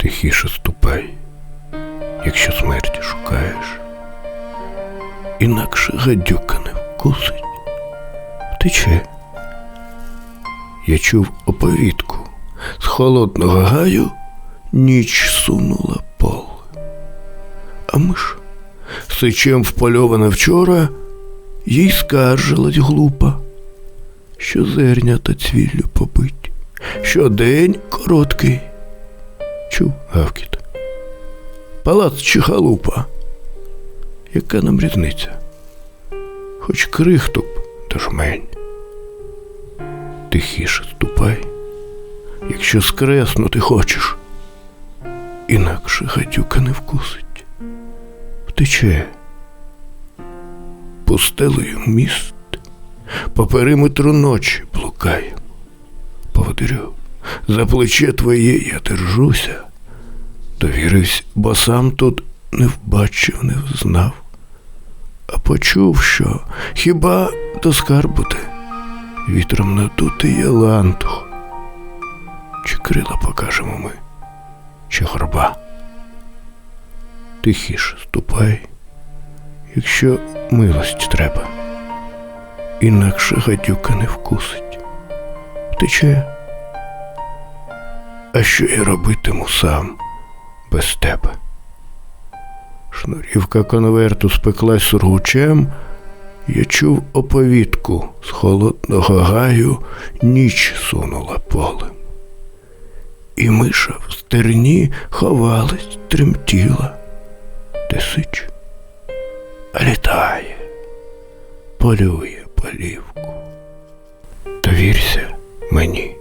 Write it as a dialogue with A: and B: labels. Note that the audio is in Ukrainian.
A: Тихіше ступай, якщо смерті шукаєш. Інакше гадюка не вкусить, втече. Я чув оповідку з холодного гаю ніч сунула поле. А миш, сичем впольована вчора, їй скаржилась глупа, що зернята цвіллю побить, що день короткий. Чув гавкіт. Палац чи халупа. Яка нам різниця? Хоч крихту б та жмень. Тихіше ступай, якщо скреснути хочеш, інакше гадюка не вкусить, втече. Пустелею міст, по периметру ночі блукаємо. Поводирю, за плече твоє я держуся, довірився, бо сам тут не вбачив, не взнав, а почув, що хіба до скарбу те вітром надутий є лантух. Чи крила покажемо ми, чи горба. Тихіше ступай, якщо милость треба, інакше гадюка не вкусить, втече. А що я робитиму сам без тебе? Шнурівка конверту спеклась сургучем, я чув оповідку з холодного гаю ніч сунула полем. І миша в стерні ховалась, тремтіла, де сич, а літає, полює полівку. Довірся мені.